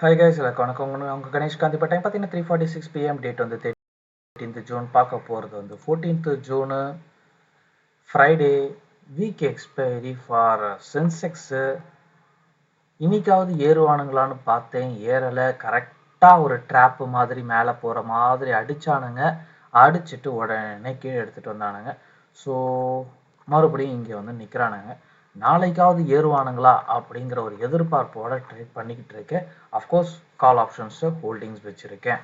Hi guys எல்லாருக்கும் வணக்கம். உங்க- உங்க கணேஷ் காந்தி இப்போ டைம் பார்த்தீங்கன்னா three forty six PM date வந்து தேர்ட்டீன்த் ஜூன் பார்க்க போகிறது வந்து. Fourteenth June Friday week expiry for Sensex இன்னைக்காவது ஏறுவானுங்களான்னு பார்த்தேன். ஏறலை. கரெக்டாக ஒரு ட்ராப்பு மாதிரி மேலே போகிற மாதிரி அடித்தானுங்க அடிச்சிட்டு உடனே கீழே எடுத்துகிட்டு வந்தானுங்க. ஸோ மறுபடியும் இங்கே வந்து நிற்கிறானுங்க நாளைக்காவது ஏறுவானுங்களா அப்படிங்கிற ஒரு எதிர்பார்ப்போட ட்ரேட் பண்ணிக்கிட்டு இருக்கேன். அஃப்கோர்ஸ் கால் ஆப்ஷன்ஸை ஹோல்டிங்ஸ் வச்சுருக்கேன்.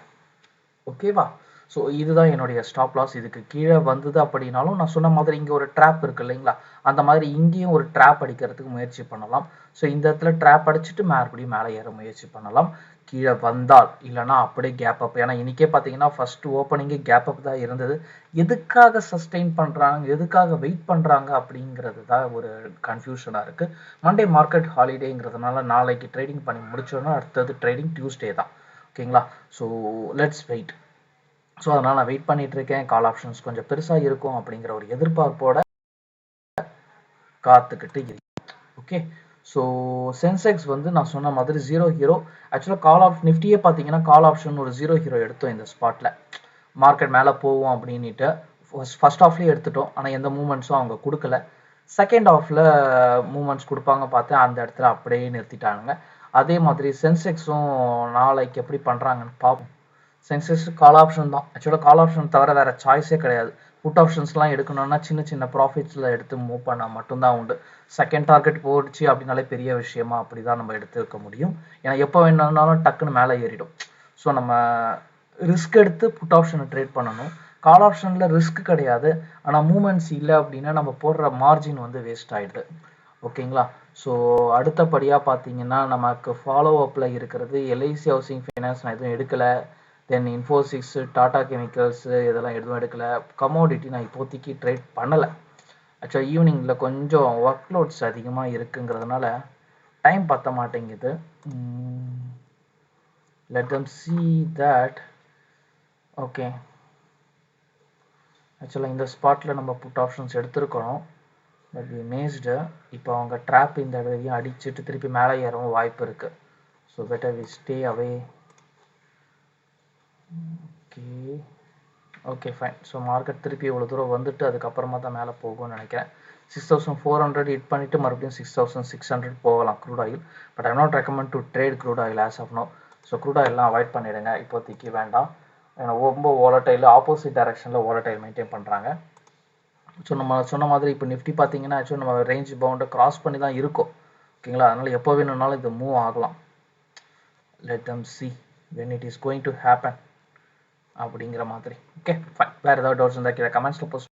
ஓகேவா ஸோ இதுதான் என்னுடைய ஸ்டாப் லாஸ் இதுக்கு கீழே வந்தது அப்படின்னாலும் நான் சொன்ன மாதிரி இங்கே ஒரு ட்ராப் இருக்கு இல்லைங்களா? அந்த மாதிரி இங்கேயும் ஒரு ட்ராப் அடிக்கிறதுக்கு முயற்சி பண்ணலாம். ஸோ இந்த இடத்துல ட்ராப் அடிச்சுட்டு மறுபடியும் மேலே ஏற முயற்சி பண்ணலாம். கீழே வந்தால் இல்லைன்னா அப்படியே கேப் அப் ஏன்னா இன்னைக்கே பார்த்தீங்கன்னா ஃபஸ்ட்டு ஓப்பனிங்கே கேப் அப் தான் இருந்தது. எதுக்காக சஸ்டெயின் பண்ணுறாங்க எதுக்காக வெயிட் பண்ணுறாங்க அப்படிங்கிறது தான் ஒரு கன்ஃபியூஷனாக இருக்குது மண்டே மார்க்கெட் ஹாலிடேங்கிறதுனால நாளைக்கு ட்ரேடிங் பண்ணி முடிச்சோன்னா அடுத்தது ட்ரேடிங் டியூஸ்டே தான். ஓகேங்களா? ஸோ லெட்ஸ் வெயிட் ஸோ அதனால் நான் வெயிட் பண்ணிட்டு இருக்கேன் கால் ஆப்ஷன்ஸ் கொஞ்சம் பெருசாக இருக்கும் அப்படிங்கிற ஒரு எதிர்பார்ப்போட காத்துக்கிட்டு இருக்கேன் ஓகே ஸோ சென்செக்ஸ் வந்து நான் சொன்ன மாதிரி ஜீரோ ஹீரோ ஆக்சுவலாக கால் ஆஃப் நிஃப்டியே பார்த்தீங்கன்னா கால் ஆப்ஷன் ஒரு ஜீரோ ஹீரோ எடுத்தோம் இந்த ஸ்பாட்டில் மார்க்கெட் மேலே போவோம் அப்படின்ட்டு ஃபர்ஸ்ட் ஆஃப்லேயே எடுத்துட்டோம். ஆனால் எந்த மூமெண்ட்ஸும் அவங்க கொடுக்கல. செகண்ட் ஆஃபில் மூமெண்ட்ஸ் கொடுப்பாங்க பார்த்து அந்த இடத்துல அப்படியே நிறுத்திட்டாங்க. அதே மாதிரி சென்செக்ஸும் நாளைக்கு எப்படி பண்ணுறாங்கன்னு பார்ப்போம் சென்சஸ் கால் ஆப்ஷன் தான். ஆக்சுவலாக கால் ஆப்ஷன் தவிர வேறு சாய்ஸே கிடையாது. புட் ஆப்ஷன்ஸ்லாம் எடுக்கணும்னா சின்ன சின்ன ப்ராஃபிட்ஸில் எடுத்து மூவ் பண்ணால் மட்டும்தான் உண்டு. செகண்ட் டார்கெட் போயிடுச்சு அப்படின்னாலே பெரிய விஷயமா அப்படி தான் நம்ம எடுத்துருக்க முடியும். ஏன்னா எப்போ வேணும்னாலும் டக்குன்னு மேலே ஏறிடும். ஸோ நம்ம ரிஸ்க் எடுத்து புட் ஆப்ஷனை ட்ரேட் பண்ணணும். கால் ஆப்ஷனில் ரிஸ்க் கிடையாது. ஆனால் மூமெண்ட்ஸ் இல்லை அப்படின்னா நம்ம போடுற மார்ஜின் வந்து வேஸ்ட் ஆகிடுது ஓகேங்களா? ஸோ அடுத்தபடியாக பார்த்தீங்கன்னா நமக்கு ஃபாலோ அப்பில் இருக்கிறது எல்ஐசி ஹவுசிங் ஃபைனான்ஸ் நான் எதுவும் எடுக்கலை. தென் இன்ஃபோசிக்ஸ் டாடா கெமிக்கல்ஸ் இதெல்லாம் எதுவும் எடுக்கலை. கமோடிட்டி நான் இப்போதைக்கு ட்ரேட் பண்ணலை. ஆக்சுவலாக ஈவினிங்கில் கொஞ்சம் ஒர்க் லோட்ஸ் அதிகமாக இருக்குங்கிறதுனால டைம் பற்ற மாட்டேங்குது. Let them see that okay ஆக்சுவலாக இந்த ஸ்பாட்டில் நம்ம புட் ஆப்ஷன்ஸ் எடுத்துருக்கணும் பட் வி மேஸ்டு இப்போ அவங்க ட்ராப் இந்த இடத்தையும் அடிச்சுட்டு திருப்பி மேலே ஏறவும் வாய்ப்பு இருக்குது so better we stay away okay okay fine so market திருப்பி இவ்வளோ தூரம் வந்துட்டு அதுக்கப்புறமா தான் மேலே போகும்னு நினைக்கிறேன். Six thousand four hundred hit பண்ணிவிட்டு மறுபடியும் சிக்ஸ் தௌசண்ட் சிக்ஸ் ஹண்ட்ரட் போகலாம் crude oil but I not recommend to trade crude oil as of now so crude ஆயில்லாம் avoid பண்ணிடுங்க. இப்போதைக்கு வேண்டாம். ஏன்னா ரொம்ப ஓலட்டைல் ஆப்போசிட் டைரக்ஷனில் ஓலட்டைல் மெயின்டைன் பண்ணுறாங்க ஸோ நம்ம சொன்ன மாதிரி இப்போ நிஃப்டி பார்த்தீங்கன்னா ஆக்சுவலி நம்ம ரேஞ்ச் பவுண்டை கிராஸ் பண்ணி தான் இருக்கும். ஓகேங்களா அதனால் எப்போ வேணும்னாலும் இது மூவ் ஆகலாம். Let them see when it is going to happen அப்படிங்கிற மாதிரி. ஓகே ஃபைன் வேறு ஏதாவது டவுட்ஸ் இருந்தால் கீழே கமெண்ட்ஸில் போஸ்ட்